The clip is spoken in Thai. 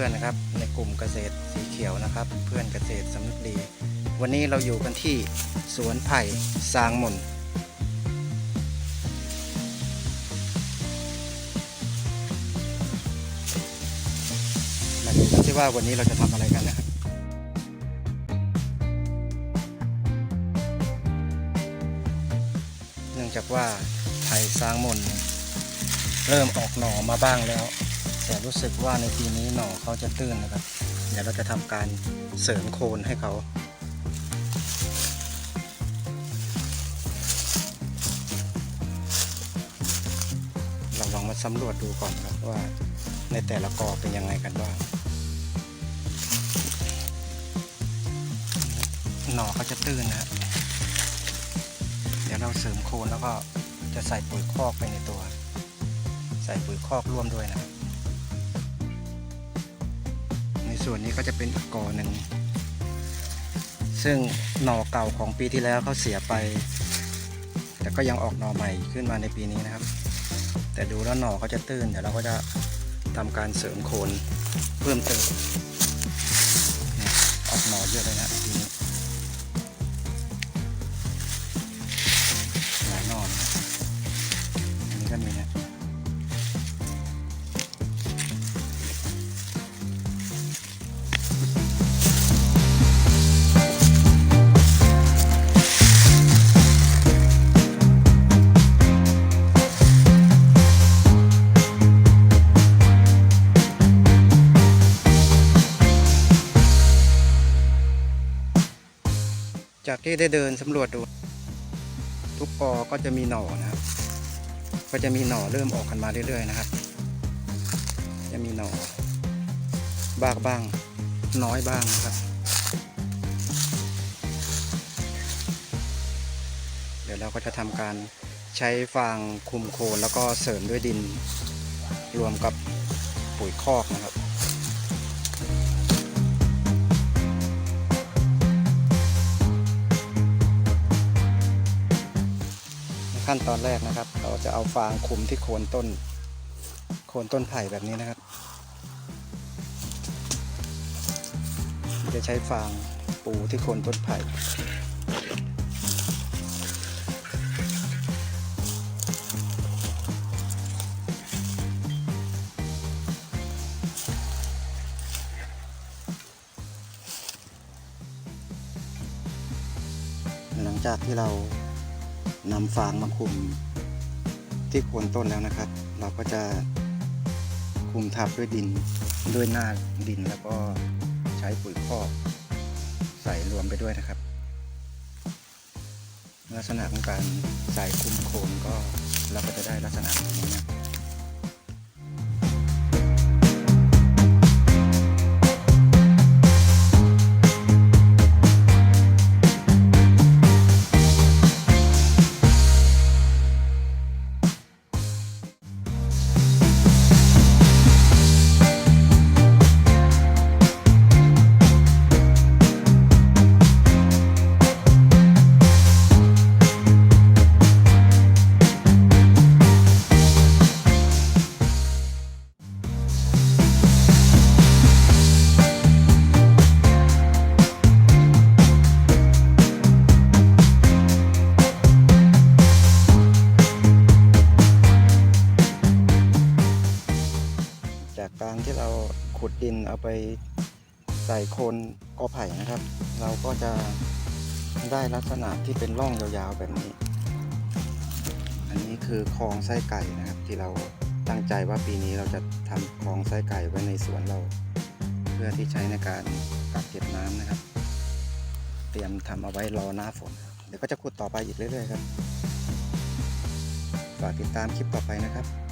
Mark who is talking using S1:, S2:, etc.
S1: พื่อนๆนะครับ ในกลุ่มเกษตรสีเขียวนะครับ เพื่อนเกษตรสำนึกดี วันนี้เราอยู่กันที่สวนไผ่ซางหมนมาดูกันสิว่าวันนี้เราจะทำอะไรกันนะครับเนื่องจากว่าไผ่ซางหมนเนี่ยเริ่มออกหน่อมาบ้างแล้ว แต่รู้สึกว่าในปีนี้หน่อเขาจะตื้นนะครับ เดี๋ยวเราจะทำการเสริมโคนให้เขาเราลองมาสำรวจดูก่อนครับว่าในแต่ละกอเป็นยังไงกันบ้างหน่อเขาจะตื้นนะฮะเดี๋ยวเราเสริมโคนแล้วก็จะใส่ปุ๋ยคอกไปในตัว ใส่ปุ๋ยคอกร่วมด้วยนะ ส่วนนี้ก็จะเป็นอีกกอหนึ่ง ซึ่งหน่อเก่าของปีที่แล้วเขาเสียไป แต่ก็ยังออกหน่อใหม่ขึ้นมาในปีนี้นะครับ แต่ดูแล้วหน่อเขาจะตื้นเดี๋ยวเราก็จะทำการเสริมโคนเพิ่มเติมออกหน่อเยอะเลยนะปีนี้หลายหน่อนะอันนี้ก็มีนะ จากที่ได้เดินสำรวจดู ทุกกอก็จะมีหน่อนะครับ ก็จะมีหน่อเริ่มออกกันมาเรื่อยๆนะครับ จะมีหน่อบากบ้าง น้อยบ้างนะครับ เดี๋ยวเราก็จะทำการใช้ฟางคุมโคนแล้วก็เสริมด้วยดิน รวมกับปุ๋ยคอกนะครับ ขั้นตอนแรกนะครับ เราจะเอาฟางคุมที่โคนต้น โคนต้นไผ่แบบนี้นะครับ จะใช้ฟางปูที่โคนต้นไผ่หลังจากที่เรา นำฟางมาคุมที่โคนต้นแล้วนะครับ เราก็จะคุมทับด้วยดินด้วยหน้าดินแล้วก็ใช้ปุ๋ยคอกใส่รวมไปด้วยนะครับ ลักษณะของการใส่คุมโคนก็เราก็จะได้ลักษณะนี้ ขุดดินเอาไปใส่โคนกอไผ่นะครับ เราก็จะได้ลักษณะที่เป็นร่องยาวๆแบบนี้ อันนี้คือคลองไส้ไก่นะครับ ที่เราตั้งใจว่าปีนี้เราจะทำคลองไส้ไก่ไว้ในสวนเรา เพื่อที่ใช้ในการกักเก็บน้ำนะครับ เตรียมทำเอาไว้รอหน้าฝน เดี๋ยวก็จะขุดต่อไปอีกเรื่อยๆครับฝากติดตามคลิปต่อไปนะครับ